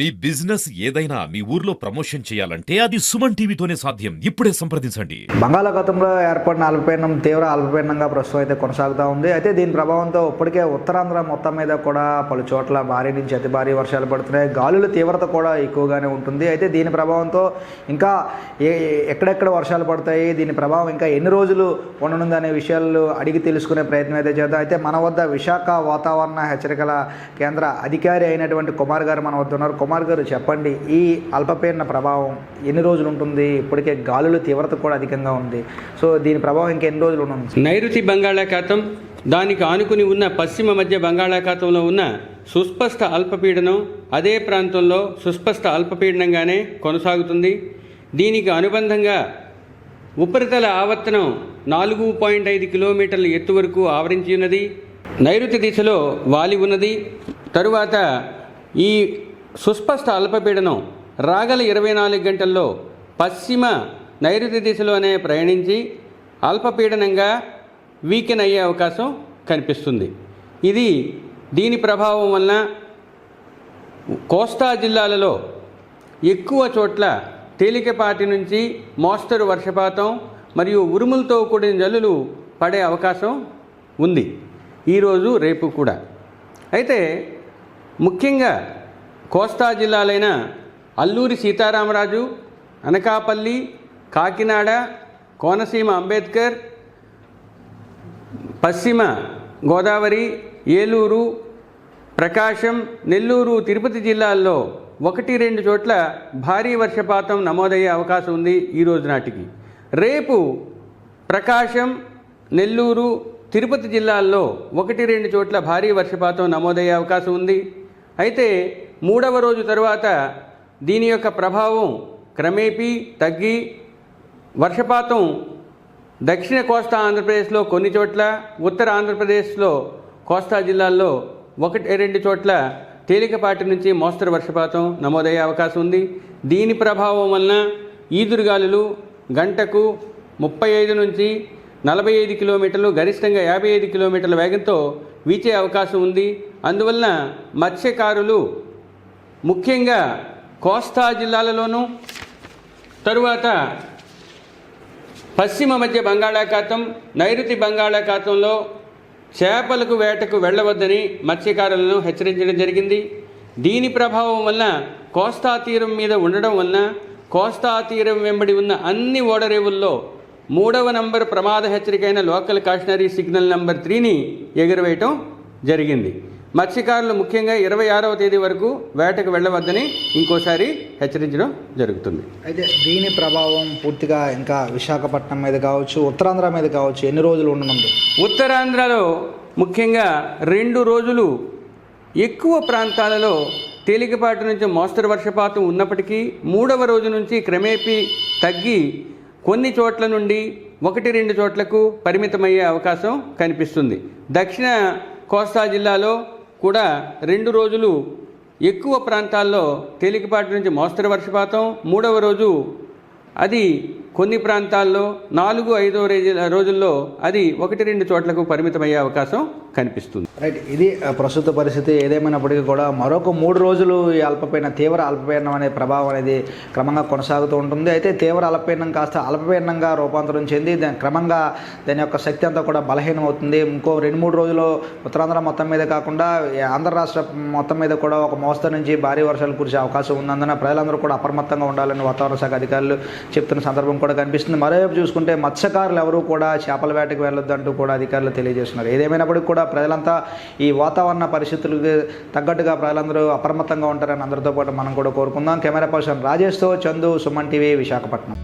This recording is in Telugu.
మీ బిజినెస్ ఏదైనా మీ ఊర్లో ప్రమోషన్ చేయాలంటే అది సుమన్ టీవీతోనే సాధ్యం. ఇప్పుడే సంప్రదించండి. బంగాళాఖాతంలో ఏర్పడిన అల్పపీడనం తీవ్ర అల్పపీడనంగా ప్రస్తుతం అయితే కొనసాగుతూ ఉంది. అయితే దీని ప్రభావంతో ఇప్పటికే ఉత్తరాంధ్ర మొత్తం మీద కూడా పలు చోట్ల భారీ నుంచి అతి భారీ వర్షాలు పడుతున్నాయి. గాలుల తీవ్రత కూడా ఎక్కువగానే ఉంటుంది. అయితే దీని ప్రభావంతో ఇంకా ఏ ఎక్కడెక్కడ వర్షాలు పడతాయి దీని ప్రభావం ఇంకా ఎన్ని రోజులు ఉండనుంది అనే విషయాలు అడిగి తెలుసుకునే ప్రయత్నం అయితే చేద్దాం. అయితే మన వద్ద విశాఖ వాతావరణ హెచ్చరికల కేంద్ర అధికారి అయినటువంటి కుమార్ గారు మన వద్ద ఉన్నారు. కుమార్ గారు చెప్పండి ఈ అల్పపీడన ప్రభావం ఎన్ని రోజులు ఉంటుంది? ఇప్పటికే గాలుల తీవ్రత కూడా అధికంగా ఉంది. సో దీని ప్రభావం ఇంకెన్ని ఎన్ని రోజులు ఉంటుంది? నైరుతి బంగాళాఖాతం దానికి ఆనుకుని ఉన్న పశ్చిమ మధ్య బంగాళాఖాతంలో ఉన్న సుస్పష్ట అల్పపీడనం అదే ప్రాంతంలో సుస్పష్ట అల్పపీడనంగానే కొనసాగుతుంది. దీనికి అనుబంధంగా ఉపరితల ఆవర్తనం నాలుగు పాయింట్ ఐదు కిలోమీటర్ల ఎత్తు వరకు ఆవరించి ఉన్నది. నైరుతి దిశలో వాలి ఉన్నది. తరువాత ఈ సుస్పష్ట అల్పపీడనం రాగల ఇరవై నాలుగు గంటల్లో పశ్చిమ నైరుతి దిశలోనే ప్రయాణించి అల్పపీడనంగా వీకెన్ అయ్యే అవకాశం కనిపిస్తుంది. ఇది దీని ప్రభావం వలన కోస్తా జిల్లాలలో ఎక్కువ చోట్ల తేలికపాటి నుంచి మోస్తరు వర్షపాతం మరియు ఉరుములతో కూడిన జల్లులు పడే అవకాశం ఉంది. ఈరోజు రేపు కూడా. అయితే ముఖ్యంగా కోస్తా జిల్లాలైన అల్లూరి సీతారామరాజు అనకాపల్లి కాకినాడ కోనసీమ అంబేద్కర్ పశ్చిమ గోదావరి ఏలూరు ప్రకాశం నెల్లూరు తిరుపతి జిల్లాల్లో ఒకటి రెండు చోట్ల భారీ వర్షపాతం నమోదయ్యే అవకాశం ఉంది ఈరోజు నాటికి. రేపు ప్రకాశం నెల్లూరు తిరుపతి జిల్లాల్లో ఒకటి రెండు చోట్ల భారీ వర్షపాతం నమోదయ్యే అవకాశం ఉంది. అయితే మూడవ రోజు తరువాత దీని యొక్క ప్రభావం క్రమేపీ తగ్గి వర్షపాతం దక్షిణ కోస్తా ఆంధ్రప్రదేశ్లో కొన్ని చోట్ల ఉత్తర ఆంధ్రప్రదేశ్లో కోస్తా జిల్లాల్లో ఒకటి రెండు చోట్ల తేలికపాటి నుంచి మోస్తరు వర్షపాతం నమోదయ్యే అవకాశం ఉంది. దీని ప్రభావం వలన ఈదురుగాలులు గంటకు ముప్పై ఐదు నుంచి నలభై ఐదు కిలోమీటర్లు గరిష్టంగా యాభై ఐదు కిలోమీటర్ల వేగంతో వీచే అవకాశం ఉంది. అందువలన మత్స్యకారులు ముఖ్యంగా కోస్తా జిల్లాలలోనూ తరువాత పశ్చిమ మధ్య బంగాళాఖాతం నైరుతి బంగాళాఖాతంలో చేపలకు వేటకు వెళ్ళవద్దని మత్స్యకారులను హెచ్చరించడం జరిగింది. దీని ప్రభావం వల్ల కోస్తా తీరం మీద ఉండడం వలన కోస్తా తీరం వెంబడి ఉన్న అన్ని ఓడరేవుల్లో మూడవ నంబర్ ప్రమాద హెచ్చరికైన లోకల్ కాషనరీ సిగ్నల్ నంబర్ త్రీని ఎగురవేయటం జరిగింది. మత్స్యకారులు ముఖ్యంగా ఇరవై ఆరవ తేదీ వరకు వేటకు వెళ్ళవద్దని ఇంకోసారి హెచ్చరించడం జరుగుతుంది. అయితే దీని ప్రభావం పూర్తిగా ఇంకా విశాఖపట్నం మీద కావచ్చు ఉత్తరాంధ్ర మీద కావచ్చు ఎన్ని రోజులు ఉండనుంది? ఉత్తరాంధ్రలో ముఖ్యంగా రెండు రోజులు ఎక్కువ ప్రాంతాలలో తేలికపాటి నుంచి మోస్తరు వర్షపాతం ఉన్నప్పటికీ మూడవ రోజు నుంచి క్రమేపీ తగ్గి కొన్ని చోట్ల నుండి ఒకటి రెండు చోట్లకు పరిమితమయ్యే అవకాశం కనిపిస్తుంది. దక్షిణ కోస్తా జిల్లాలో కూడా రెండు రోజులు ఎక్కువ ప్రాంతాల్లో తేలికపాటి నుంచి మోస్తరు వర్షపాతం. మూడవ రోజు అది కొన్ని ప్రాంతాల్లో నాలుగు ఐదో రోజుల్లో అది ఒకటి రెండు చోట్లకు పరిమితమయ్యే అవకాశం కనిపిస్తుంది. రైట్ ఇది ప్రస్తుత పరిస్థితి. ఏదేమైనప్పటికీ కూడా మరొక మూడు రోజులు ఈ అల్పపీడనం తీవ్ర అల్పపీడనం అనే ప్రభావం అనేది క్రమంగా కొనసాగుతూ ఉంటుంది. అయితే తీవ్ర అల్పపీడనం కాస్త అల్పపీడనంగా రూపాంతరం చెంది దాని క్రమంగా దాని యొక్క శక్తి అంతా కూడా బలహీనం అవుతుంది ఇంకో రెండు మూడు రోజులు ఉత్తరాంధ్ర మొత్తం మీద కాకుండా ఆంధ్ర రాష్ట్ర మొత్తం మీద కూడా ఒక మోస్తరు నుంచి భారీ వర్షాలు కురిసే అవకాశం ఉన్నందున ప్రజలందరూ కూడా అప్రమత్తంగా ఉండాలని వాతావరణ శాఖ అధికారులు చెప్తున్న సందర్భం కూడా కనిపిస్తుంది. మరోవైపు చూసుకుంటే మత్స్యకారులు ఎవరూ కూడా చేపల వేటకు వెళ్ళొద్దు అంటూ కూడా అధికారులు తెలియజేస్తున్నారు. ఏదేమైనప్పటికీ కూడా ప్రజలంతా ఈ వాతావరణ పరిస్థితులకు తగ్గట్టుగా ప్రజలందరూ అప్రమత్తంగా ఉంటారని అందరితో పాటు మనం కూడా కోరుకుందాం. కెమెరా పర్సన్ రాజేష్తో చందు సుమన్ టీవీ విశాఖపట్నం.